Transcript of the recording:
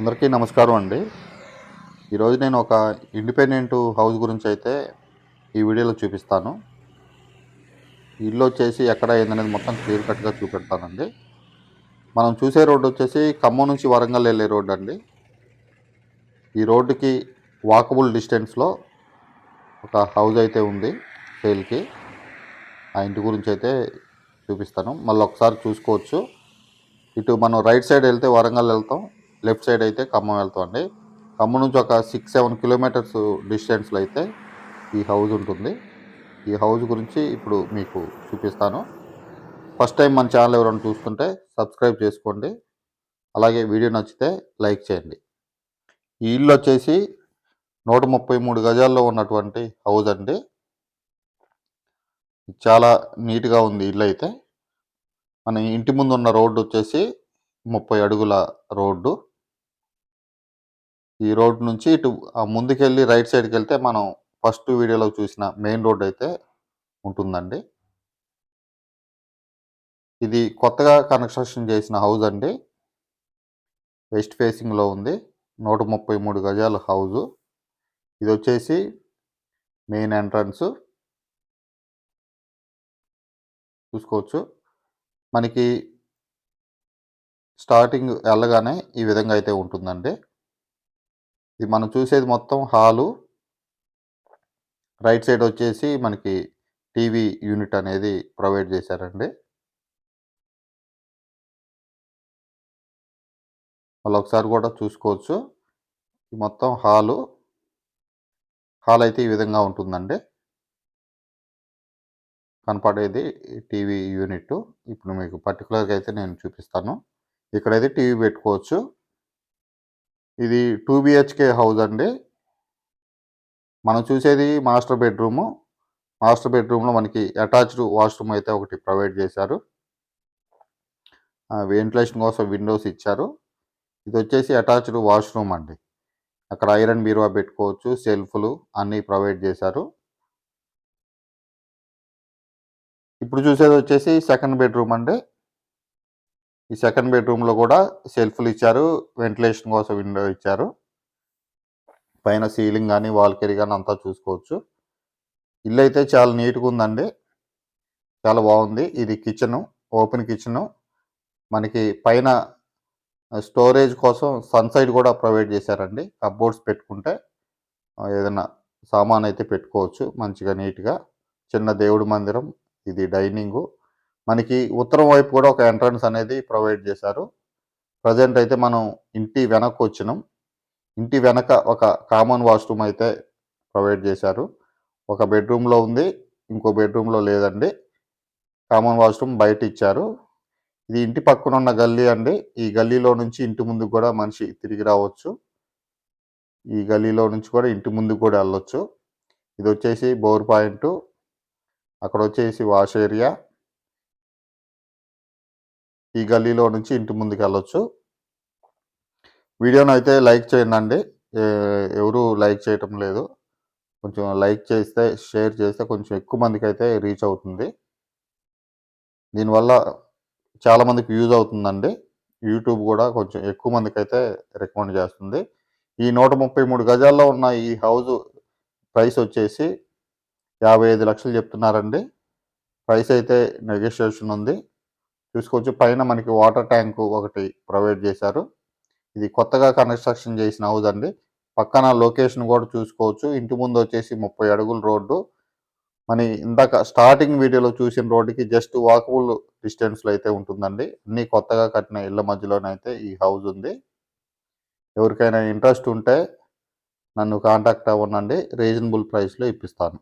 అందరికీ నమస్కారం అండి. ఈరోజు నేను ఒక ఇండిపెండెంట్ హౌస్ గురించి అయితే ఈ వీడియోలో చూపిస్తాను. ఇల్లు వచ్చేసి ఎక్కడ ఏందనేది మొత్తం క్లియర్ కట్గా చూపెడతానండి. మనం చూసే రోడ్డు వచ్చేసి ఖమ్మం నుంచి వరంగల్ వెళ్ళే రోడ్డు అండి. ఈ రోడ్డుకి వాకబుల్ డిస్టెన్స్లో ఒక హౌస్ అయితే ఉంది సేల్కి. ఆ ఇంటి గురించి అయితే చూపిస్తాను. మళ్ళీ ఒకసారి చూసుకోవచ్చు. ఇటు మనం రైట్ సైడ్ వెళ్తే వరంగల్ వెళ్తాం. లెఫ్ట్ సైడ్ అయితే ఖమ్మం వెళ్తామండి. ఖమ్మం నుంచి ఒక సిక్స్ సెవెన్ కిలోమీటర్స్ డిస్టెన్స్లో అయితే ఈ హౌస్ ఉంటుంది. ఈ హౌస్ గురించి ఇప్పుడు మీకు చూపిస్తాను. ఫస్ట్ టైం మన ఛానల్ ఎవరైనా చూస్తుంటే సబ్స్క్రైబ్ చేసుకోండి. అలాగే వీడియో నచ్చితే లైక్ చేయండి. ఈ ఇల్లు వచ్చేసి నూట ముప్పై మూడు గజాల్లో ఉన్నటువంటి హౌస్ అండి. చాలా నీట్గా ఉంది ఇల్లు అయితే. మన ఇంటి ముందు ఉన్న రోడ్డు వచ్చేసి ముప్పై అడుగుల రోడ్డు. ఈ రోడ్ నుంచి ఇటు ముందుకెళ్ళి రైట్ సైడ్కి వెళ్తే మనం ఫస్ట్ వీడియోలో చూసిన మెయిన్ రోడ్ అయితే ఉంటుందండి. ఇది కొత్తగా కన్స్ట్రక్షన్ చేసిన హౌస్ అండి. వెస్ట్ ఫేసింగ్లో ఉంది. నూట ముప్పై మూడు గజాల హౌజు ఇది వచ్చేసి మెయిన్ ఎంట్రన్స్. చూసుకోవచ్చు. మనకి స్టార్టింగ్ వెళ్ళగానే ఈ విధంగా అయితే ఉంటుందండి. ఇది మనం చూసేది మొత్తం హాలు. రైట్ సైడ్ వచ్చేసి మనకి టీవీ యూనిట్ అనేది ప్రొవైడ్ చేశారండి. వాళ్ళు ఒకసారి కూడా చూసుకోవచ్చు. మొత్తం హాలు. హాల్ అయితే ఈ విధంగా ఉంటుందండి. కనపడేది టీవీ యూనిట్. ఇప్పుడు మీకు పర్టికులర్గా అయితే నేను చూపిస్తాను. ఇక్కడైతే టీవీ పెట్టుకోవచ్చు. ఇది టూ బిహెచ్కే హౌస్ అండి. మనం చూసేది మాస్టర్ బెడ్రూము. మాస్టర్ బెడ్రూమ్లో మనకి అటాచ్డ్ వాష్రూమ్ అయితే ఒకటి ప్రొవైడ్ చేశారు. వెంటిలేషన్ కోసం విండోస్ ఇచ్చారు. ఇది వచ్చేసి అటాచ్డ్ వాష్రూమ్ అండి. అక్కడ ఐరన్ బీరువా పెట్టుకోవచ్చు సెల్ఫ్లు అన్నీ ప్రొవైడ్ చేశారు. ఇప్పుడు చూసేది వచ్చేసి సెకండ్ బెడ్రూమ్ అండి. ఈ సెకండ్ బెడ్రూమ్లో కూడా సెల్ఫ్లు ఇచ్చారు వెంటిలేషన్ కోసం విండో ఇచ్చారు. పైన సీలింగ్ కానీ వాల్కెరీ కానీ అంతా చూసుకోవచ్చు. ఇల్లు అయితే చాలా నీట్గా ఉందండి. చాలా బాగుంది. ఇది కిచెను ఓపెన్ కిచెను. మనకి పైన స్టోరేజ్ కోసం సన్ సైడ్ కూడా ప్రొవైడ్ చేశారండి. కప్బోర్డ్స్ పెట్టుకుంటే ఏదైనా సామాన్ అయితే పెట్టుకోవచ్చు మంచిగా నీట్గా. చిన్న దేవుడి మందిరం ఇది డైనింగు. మనకి ఉత్తరం వైపు కూడా ఒక ఎంట్రన్స్ అనేది ప్రొవైడ్ చేశారు. ప్రజెంట్ అయితే మనం ఇంటి వెనక్కి వచ్చినాం. ఇంటి వెనక ఒక కామన్ వాష్రూమ్ అయితే ప్రొవైడ్ చేశారు. ఒక బెడ్రూమ్లో ఉంది ఇంకో బెడ్రూమ్లో లేదండి. కామన్ వాష్రూమ్ బయట ఇచ్చారు. ఇది ఇంటి పక్కన ఉన్న గల్లీ అండి. ఈ గల్లీలో నుంచి ఇంటి ముందు కూడా మనిషి తిరిగి రావచ్చు. ఈ గల్లీలో నుంచి కూడా ఇంటి ముందు కూడా వెళ్ళొచ్చు. ఇది వచ్చేసి బోర్ పాయింట్ అక్కడ వచ్చేసి వాష్ ఏరియా ఈ గల్లీలో నుంచి ఇంటి ముందుకు వెళ్ళొచ్చు. వీడియోను అయితే లైక్ చేయండి ఎవరు లైక్ చేయటం లేదు. కొంచెం లైక్ చేస్తే షేర్ చేస్తే కొంచెం ఎక్కువ మందికి అయితే రీచ్ అవుతుంది. దీనివల్ల చాలామందికి యూజ్ అవుతుందండి. యూట్యూబ్ కూడా కొంచెం ఎక్కువ మందికి అయితే రికమెండ్ చేస్తుంది. ఈ నూట ముప్పై మూడు గజాల్లో ఉన్న ఈ హౌస్ ప్రైస్ వచ్చేసి యాభై ఐదు లక్షలు చెప్తున్నారండి. ప్రైస్ అయితే నెగోషియేషన్ ఉంది. చూసుకోవచ్చు. పైన మనకి వాటర్ ట్యాంక్ ఒకటి ప్రొవైడ్ చేశారు. ఇది కొత్తగా కన్స్ట్రక్షన్ చేసిన హౌస్ అండి. పక్కన లొకేషన్ కూడా చూసుకోవచ్చు. ఇంటి ముందు వచ్చేసి ముప్పై అడుగుల రోడ్డు. మన ఇందాక స్టార్టింగ్ వీడియోలో చూసిన రోడ్డుకి జస్ట్ వాకబుల్ డిస్టెన్స్లో అయితే ఉంటుందండి. అన్ని కొత్తగా కట్టిన ఇళ్ళ మధ్యలోనైతే ఈ హౌస్ ఉంది. ఎవరికైనా ఇంట్రెస్ట్ ఉంటే నన్ను కాంటాక్ట్ అవ్వనండి రీజనబుల్ ప్రైస్లో ఇప్పిస్తాను.